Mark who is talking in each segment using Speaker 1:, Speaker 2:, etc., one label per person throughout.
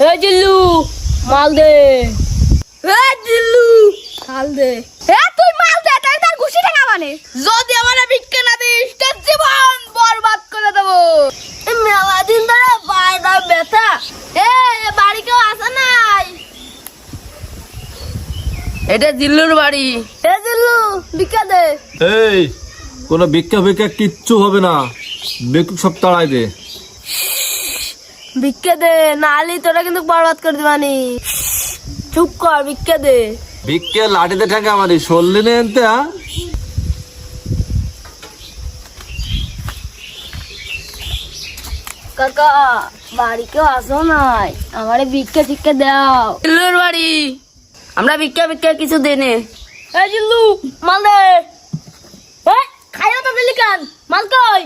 Speaker 1: এ জিল্লু মাল দে। এ জিল্লু মাল দে।
Speaker 2: এ তুই মাল দে তাই তার ঘুষি ঠেঙা মানে?
Speaker 1: যদি আমার ভিক্ষা না দিস তোর জীবন বরবাদ করে দেবো। মেলা দিন ধরে পায়দা ব্যথা। এ বাড়ি কেউ আসে নাই? এটা জিল্লুর বাড়ি। এ জিল্লু ভিক্ষা দে।
Speaker 3: এই কোনো ভিক্ষা ভিক্ষা কিচ্ছু হবে না। বেকুব সব তাড়াই দে।
Speaker 1: ভিক্ষা দে নালি তোরা কিন্তু বরবাদ করে দিবানি। চুপ কর ভিক্ষা দে।
Speaker 3: ভিক্ষা লাঠিতে ঠেকা সরলি নে এনতে হ্যাঁ
Speaker 1: কাকা বাড়ি কেউ আসো নাই। আমারে ভিক্ষা টিক্ষা দাও। জিল্লুর বাড়ি। আমরা ভিক্ষা ভিক্ষা কিছু দেনে এই জিল্লু মাল দে। খাইও তো দিলি কান? মাল কই?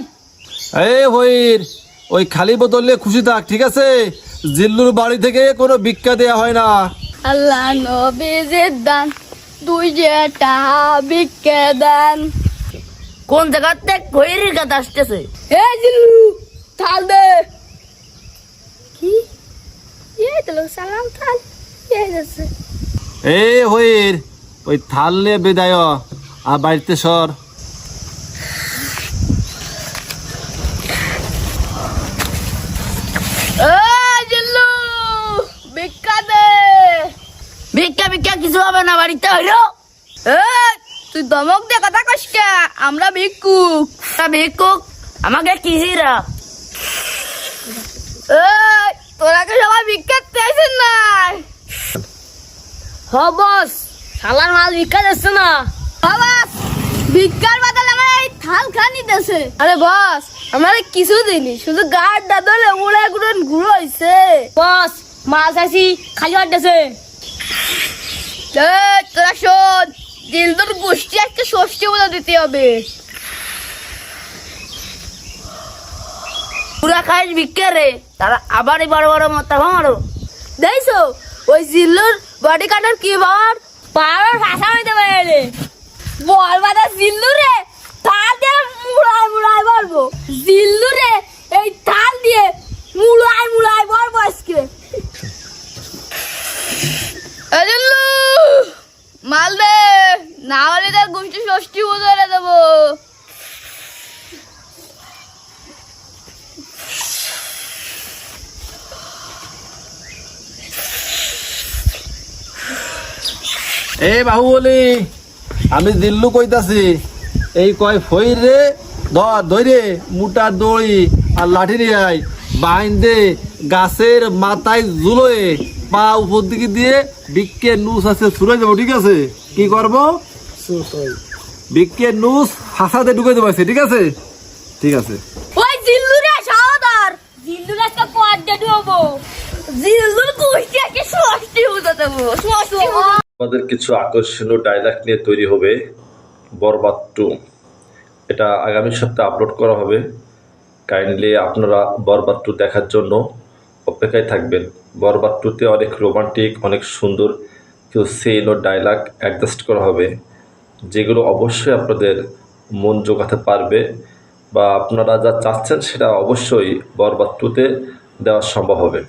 Speaker 3: এই হইর ওই খালি বোতল নিয়ে খুশি থাক ঠিক আছে? জিল্লুর বাড়ি থেকে কোনো ভিক্ষা দেয়া হয় না।
Speaker 2: আল্লাহ নবীজির দান তুই যে টাহা ভিক্ষে দেন।
Speaker 1: কোন জায়গাতে কইরির কথা আসতেছে?
Speaker 2: এ জিল্লু থাল দে। কি? এ তো সালাম থাল এ
Speaker 3: হইর ওই থাল নিয়ে বেদায় আর বাড়িতে সর
Speaker 2: এ জিল্লু ভিক্ষা দে
Speaker 1: ভিক্ষা ভিক্ষা কিছু হবে না বাড়িতে হইল?
Speaker 2: তুই দমক দে কথা কস আমরা ভিক্ষুক।
Speaker 1: তা ভিক্ষুক? আমাকে কিসিরা
Speaker 2: তোরা কি সবাই ভিক্ষা চাইছেন না
Speaker 1: হ বস। শালার মাল ভিক্ষা যাচ্ছে না।
Speaker 2: বাবাস ভিক্ষার বদলে আমার এই থাল খানি দেছে আরে বস আমার কিছু দিনি। শুধু গাড় দাদলে উড়ে গুড়ে ঘুরো হইছে।
Speaker 1: বস মাল চাইছি খালি হাঁটতেছে
Speaker 2: এ তোরা দিলদুর গোষ্ঠী ষষ্ঠী দিতে হবে।
Speaker 1: পুরা খাস ভিক্ষা তারা আবারই বড় বড় মতা মারো।
Speaker 2: দেখছ, ওই জিল্লুর বডি কাটার কি বার?
Speaker 1: পাওয়ার ভাষা হইতে পারে
Speaker 2: বল বাদা জিল্লু রে থাল দিয়ে মুড়ায় মুড়ায় বলব জিল্লু রে এই থাল দিয়ে মুড়ায় মুড়ায় বলব আজকে এ জিল্লু মাল দে না হলে তার ষষ্ঠী দেবো।
Speaker 3: এ বাহুবলি, আমি দিল্লু কইতাছি, এই কয় ফইর রে, ধর মোটা দড়ি আর লাঠি রে বাইন দে গাছের মাথায় জুলোয় পা উপর দিকে দিয়ে বিক্কে নুস আছে সুরে যাব ঠিক আছে? কি করব? বিক্কে নুস হাসাতে ঢুকে দেবো আছে, ঠিক আছে? ঠিক আছে।
Speaker 2: ওই জিল্লু রে সাওদার জিল্লু রে একটা পদ দিয়ে দেবো জিল্লুর গোষ্ঠী আজকে ষষ্ঠী বদলে দেবো ষষ্ঠী
Speaker 4: আমাদের কিছু আকর্ষণীয় ডায়লগ নিয়ে তৈরি হবে বরবাদ টু এটা আগামী সপ্তাহে আপলোড করা হবে। কাইন্ডলি আপনারা বরবাদ টু দেখার জন্য অপেক্ষায় থাকবেন। বরবাদ টুতে অনেক রোমান্টিক অনেক সুন্দর কিছু সিন ও ডায়লগ অ্যাডজাস্ট করা হবে। যেগুলো অবশ্যই আপনাদের মন জোগাতে পারবে বা আপনারা যা চাচ্ছেন সেটা অবশ্যই বরবাদ টুতে দেওয়া সম্ভব হবে।